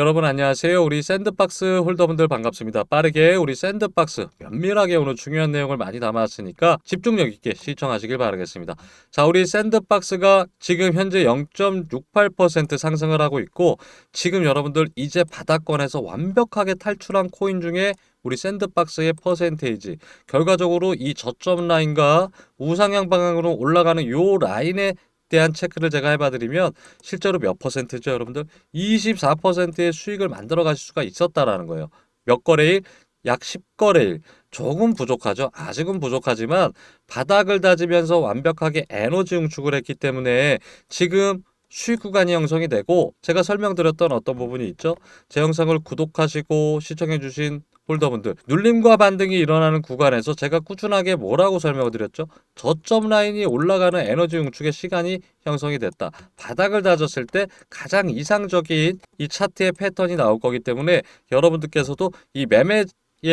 여러분 안녕하세요. 우리 샌드박스 홀더분들 반갑습니다. 빠르게 우리 샌드박스 면밀하게 오늘 중요한 내용을 많이 담았으니까 집중력 있게 시청하시길 바라겠습니다. 자, 우리 샌드박스가 지금 현재 0.68% 상승을 하고 있고 지금 여러분들 이제 바닥권에서 완벽하게 탈출한 코인 중에 우리 샌드박스의 퍼센테이지 결과적으로 이 저점 라인과 우상향 방향으로 올라가는 요 라인에 대한 체크를 제가 해봐드리면 실제로 몇 퍼센트죠 여러분들? 24%의 수익을 만들어 가실 수가 있었다라는 거예요. 몇 거래일? 약 10거래일. 조금 부족하죠? 아직은 부족하지만 바닥을 다지면서 완벽하게 에너지 응축을 했기 때문에 지금 수익 구간이 형성이 되고 제가 설명드렸던 어떤 부분이 있죠? 제 영상을 구독하시고 시청해주신 홀더분들 눌림과 반등이 일어나는 구간에서 제가 꾸준하게 뭐라고 설명을 드렸죠 저점 라인이 올라가는 에너지 응축의 시간이 형성이 됐다. 바닥을 다졌을 때 가장 이상적인 이 차트의 패턴이 나올 거기 때문에 여러분들께서도 이 매매에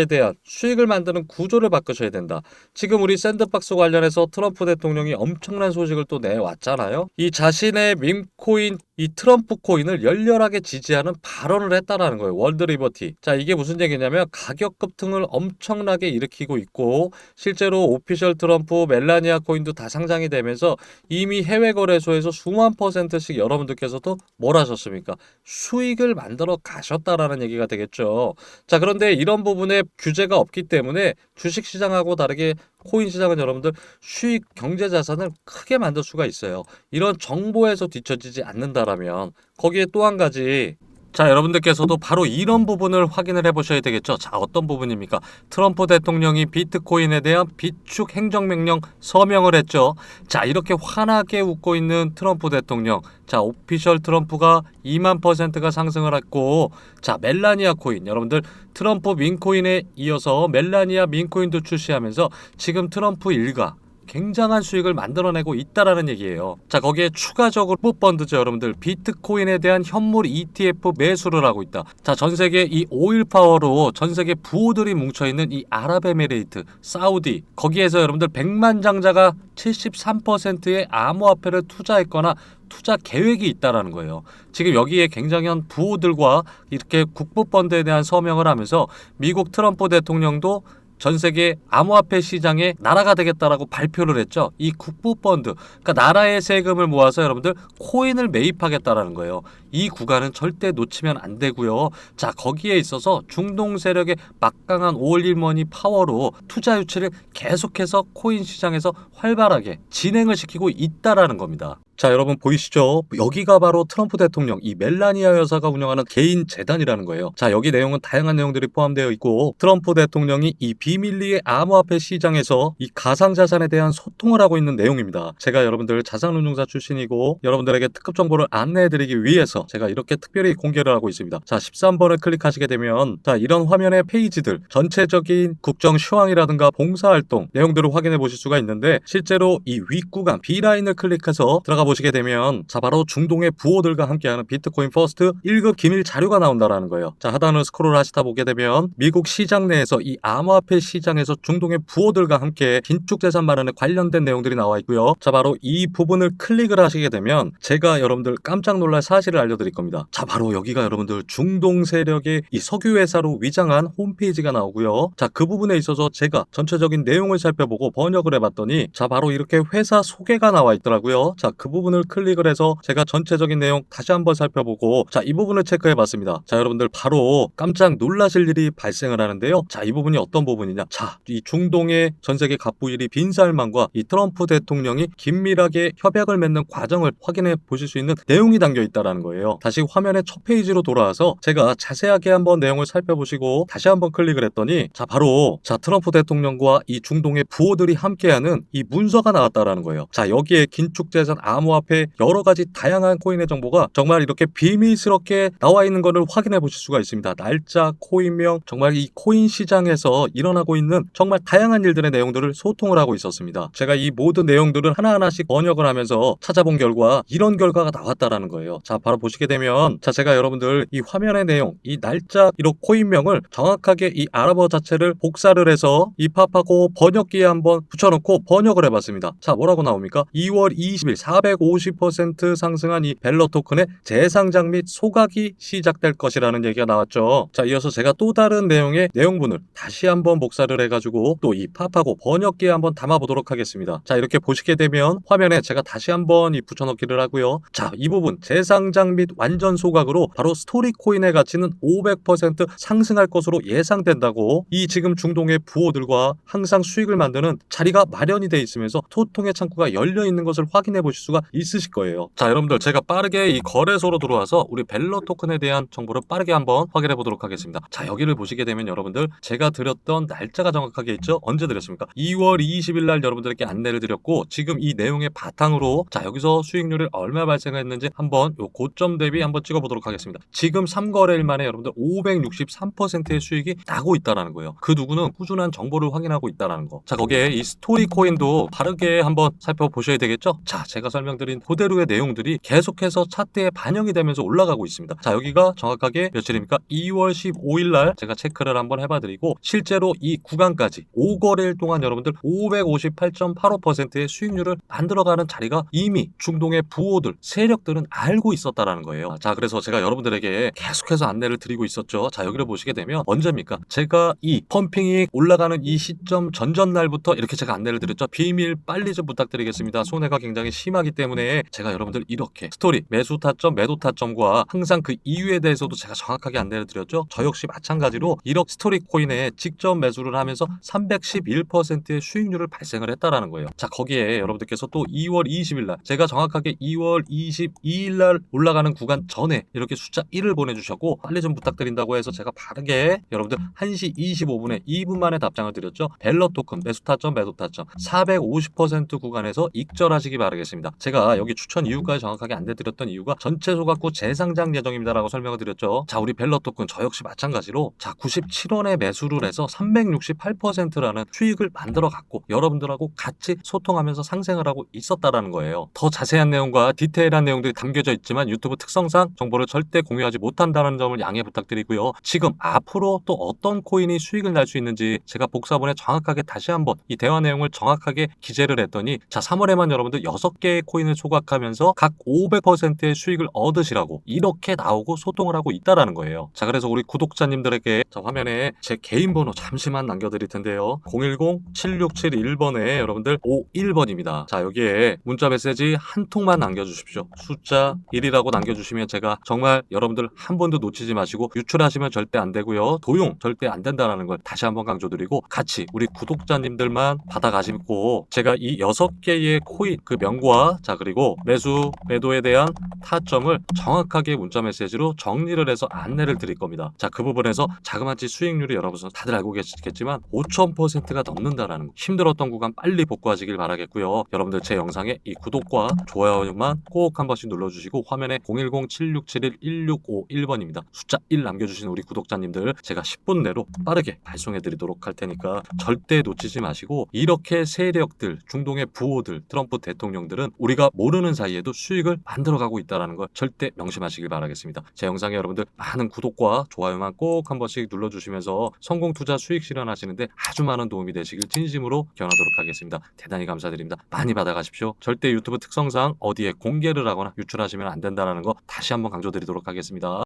대한 수익을 만드는 구조를 바꾸셔야 된다. 지금 우리 샌드박스 관련해서 트럼프 대통령이 엄청난 소식을 또 내왔잖아요. 이 자신의 밈코인 이 트럼프 코인을 열렬하게 지지하는 발언을 했다라는 거예요. 월드 리버티. 자, 이게 무슨 얘기냐면 가격 급등을 엄청나게 일으키고 있고 실제로 오피셜 트럼프 멜라니아 코인도 다 상장이 되면서 이미 해외 거래소에서 수만 퍼센트씩 여러분들께서도 뭘 하셨습니까? 수익을 만들어 가셨다라는 얘기가 되겠죠. 자, 그런데 이런 부분에 규제가 없기 때문에 주식 시장하고 다르게 코인 시장은 여러분들 수익 경제 자산을 크게 만들 수가 있어요. 이런 정보에서 뒤처지지 않는다라면 거기에 또 한 가지 자, 여러분들께서도 바로 이런 부분을 확인을 해 보셔야 되겠죠. 자, 어떤 부분입니까? 트럼프 대통령이 비트코인에 대한 비축 행정명령 서명을 했죠. 자, 이렇게 환하게 웃고 있는 트럼프 대통령. 자, 오피셜 트럼프가 2만 퍼센트가 상승을 했고, 자, 멜라니아 코인. 여러분들 트럼프 민코인에 이어서 멜라니아 민코인도 출시하면서 지금 트럼프 일가 굉장한 수익을 만들어내고 있다라는 얘기예요. 자, 거기에 추가적으로 펀드죠, 여러분들. 비트코인에 대한 현물 ETF 매수를 하고 있다. 자, 전 세계 이 오일 파워로 전 세계 부호들이 뭉쳐 있는 이 아랍에미레이트, 사우디 거기에서 여러분들 100만 장자가 73%의 암호화폐를 투자했거나 투자 계획이 있다라는 거예요. 지금 여기에 굉장한 부호들과 이렇게 국부 펀드에 대한 서명을 하면서 미국 트럼프 대통령도 전 세계 암호화폐 시장의 나라가 되겠다라고 발표를 했죠. 이 국부 펀드, 그러니까 나라의 세금을 모아서 여러분들 코인을 매입하겠다라는 거예요. 이 구간은 절대 놓치면 안 되고요. 자, 거기에 있어서 중동 세력의 막강한 올일머니 파워로 투자 유치를 계속해서 코인 시장에서 활발하게 진행을 시키고 있다라는 겁니다. 자, 여러분 보이시죠? 여기가 바로 트럼프 대통령 이 멜라니아 여사가 운영하는 개인 재단이라는 거예요. 자, 여기 내용은 다양한 내용들이 포함되어 있고 트럼프 대통령이 이 비밀리의 암호화폐 시장에서 이 가상 자산에 대한 소통을 하고 있는 내용입니다. 제가 여러분들 자산 운용사 출신이고 여러분들에게 특급 정보를 안내해 드리기 위해서 제가 이렇게 특별히 공개를 하고 있습니다. 자, 13번을 클릭하시게 되면 자, 이런 화면의 페이지들 전체적인 국정 시황이라든가 봉사 활동 내용들을 확인해 보실 수가 있는데 실제로 이 윗구간 B라인을 클릭해서 들어가 보시게 되면 자 바로 중동의 부호들과 함께하는 비트코인 퍼스트 1급 기밀 자료가 나온다라는 거예요. 자 하단을 스크롤 하시다 보게 되면 미국 시장 내에서 이 암호화폐 시장에서 중동의 부호들과 함께 긴축 재산 마련에 관련된 내용들이 나와 있고요. 자 바로 이 부분을 클릭을 하시게 되면 제가 여러분들 깜짝 놀랄 사실을 알려드릴 겁니다. 자 바로 여기가 여러분들 중동 세력의 이 석유 회사로 위장한 홈페이지가 나오고요. 자 그 부분에 있어서 제가 전체적인 내용을 살펴보고 번역을 해봤더니 자 바로 이렇게 회사 소개가 나와 있더라고요. 자그 부분을 클릭을 해서 제가 전체적인 내용 다시 한번 살펴보고 자 이 부분을 체크해 봤습니다. 자 여러분들 바로 깜짝 놀라실 일이 발생을 하는데요. 자 이 부분이 어떤 부분이냐 자 이 중동의 전 세계 갑부일이 빈살만과 이 트럼프 대통령이 긴밀하게 협약을 맺는 과정을 확인해 보실 수 있는 내용이 담겨 있다라는 거예요. 다시 화면의 첫 페이지로 돌아와서 제가 자세하게 한번 내용을 살펴보시고 다시 한번 클릭을 했더니 자 바로 자 트럼프 대통령과 이 중동의 부호들이 함께하는 이 문서가 나왔다라는 거예요. 자 여기에 긴축재산 암호화폐 여러 가지 다양한 코인의 정보가 정말 이렇게 비밀스럽게 나와 있는 것을 확인해 보실 수가 있습니다. 날짜, 코인명, 정말 이 코인 시장에서 일어나고 있는 정말 다양한 일들의 내용들을 소통을 하고 있었습니다. 제가 이 모든 내용들을 하나하나씩 번역을 하면서 찾아본 결과 이런 결과가 나왔다라는 거예요. 자, 바로 보시게 되면 자, 제가 여러분들 이 화면의 내용, 이 날짜, 이런 코인명을 정확하게 이 아랍어 자체를 복사를 해서 입합하고 번역기에 한번 붙여놓고 번역을 해봤습니다. 자, 뭐라고 나옵니까? 2월 20일 400 250% 상승한 이 벨러 토큰의 재상장 및 소각이 시작될 것이라는 얘기가 나왔죠. 자, 이어서 제가 또 다른 내용의 내용분을 다시 한번 복사를 해가지고 또 이 팝하고 번역기에 한번 담아보도록 하겠습니다. 자, 이렇게 보시게 되면 화면에 제가 다시 한번 이 붙여넣기를 하고요. 자, 이 부분 재상장 및 완전 소각으로 바로 스토리 코인의 가치는 500% 상승할 것으로 예상된다고 이 지금 중동의 부호들과 항상 수익을 만드는 자리가 마련이 돼 있으면서 소통의 창구가 열려 있는 것을 확인해 보실 수가 있으실 거예요. 자, 여러분들 제가 빠르게 이 거래소로 들어와서 우리 벨러 토큰에 대한 정보를 빠르게 한번 확인해 보도록 하겠습니다. 자, 여기를 보시게 되면 여러분들 제가 드렸던 날짜가 정확하게 있죠? 언제 드렸습니까? 2월 20일 날 여러분들에게 안내를 드렸고 지금 이 내용의 바탕으로 자, 여기서 수익률이 얼마 발생했는지 한번 요 고점 대비 한번 찍어 보도록 하겠습니다. 지금 3거래일 만에 여러분들 563%의 수익이 나고 있다라는 거예요. 그 누구는 꾸준한 정보를 확인하고 있다라는 거. 자, 거기에 이 스토리 코인도 바르게 한번 살펴보셔야 되겠죠? 자, 제가 설명 드린 그대로의 내용들이 계속해서 차트에 반영이 되면서 올라가고 있습니다. 자, 여기가 정확하게 며칠입니까? 2월 15일 날 제가 체크를 한번 해봐 드리고 실제로 이 구간까지 5거래일 동안 여러분들 558.85%의 수익률을 만들어가는 자리가 이미 중동의 부호들, 세력들은 알고 있었다라는 거예요. 자, 그래서 제가 여러분들에게 계속해서 안내를 드리고 있었죠. 자, 여기를 보시게 되면 언제입니까? 제가 이 펌핑이 올라가는 이 시점 전전 날부터 이렇게 제가 안내를 드렸죠. 비밀 빨리 좀 부탁드리겠습니다. 손해가 굉장히 심하기 때문에 제가 여러분들 이렇게 스토리, 매수 타점, 매도 타점과 항상 그 이유에 대해서도 제가 정확하게 안내를 드렸죠. 저 역시 마찬가지로 1억 스토리 코인에 직접 매수를 하면서 311%의 수익률을 발생을 했다라는 거예요. 자, 거기에 여러분들께서 또 2월 20일 날 제가 정확하게 2월 22일 날 올라가는 구간 전에 이렇게 숫자 1을 보내주셨고 빨리 좀 부탁드린다고 해서 제가 바르게 여러분들 1시 25분에 2분 만에 답장을 드렸죠. 벨러 토큰 매수 타점 매도 타점 450% 구간에서 익절하시기 바라겠습니다. 제가 여기 추천 이유까지 정확하게 안내드렸던 이유가 전체 소각구 재상장 예정입니다라고 설명을 드렸죠. 자 우리 벨러 토큰 저 역시 마찬가지로 자 97원에 매수를 해서 368%라는 수익을 만들어 갖고 여러분들하고 같이 소통하면서 상생을 하고 있었다라는 거예요. 더 자세한 내용과 디테일한 내용들이 담겨져 있지만 유튜브 특성상 정보를 절대 공유하지 못한다는 점을 양해 부탁드리고요. 지금 앞으로 또 어떤 코인이 수익을 날 수 있는지 제가 복사본에 정확하게 다시 한번 이 대화 내용을 정확하게 기재를 했더니 자 3월에만 여러분들 6개의 코인 을 소각하면서 각 500%의 수익을 얻으시라고 이렇게 나오고 소통을 하고 있다라는 거예요. 자 그래서 우리 구독자님들에게 자 화면에 제 개인 번호 잠시만 남겨드릴 텐데요. 010-7671번에 여러분들 51번입니다. 자 여기에 문자 메시지 한 통만 남겨주십시오. 숫자 1이라고 남겨주시면 제가 정말 여러분들 한 번도 놓치지 마시고 유출하시면 절대 안 되고요. 도용 절대 안 된다는 걸 다시 한번 강조드리고 같이 우리 구독자님들만 받아가시고 제가 이 여섯 개의 코인 그 명과 자 그리고 매수 매도에 대한 타점을 정확하게 문자 메시지로 정리를 해서 안내를 드릴 겁니다. 자 그 부분에서 자그마치 수익률이 여러분 다들 알고 계시겠지만 5,000%가 넘는다라는 거. 힘들었던 구간 빨리 복구하시길 바라겠고요. 여러분들 제 영상에 이 구독과 좋아요만 꼭 한 번씩 눌러주시고 화면에 010-7671-1651번입니다. 숫자 1 남겨주신 우리 구독자님들 제가 10분 내로 빠르게 발송해 드리도록 할 테니까 절대 놓치지 마시고 이렇게 세력들 중동의 부호들 트럼프 대통령들은 우리 가 모르는 사이에도 수익을 만들어가고 있다는 걸 절대 명심하시길 바라겠습니다. 제 영상에 여러분들 많은 구독과 좋아요만 꼭 한 번씩 눌러주시면서 성공 투자 수익 실현하시는데 아주 많은 도움이 되시길 진심으로 기원하도록 하겠습니다. 대단히 감사드립니다. 많이 받아가십시오. 절대 유튜브 특성상 어디에 공개를 하거나 유출하시면 안 된다는 거 다시 한번 강조드리도록 하겠습니다.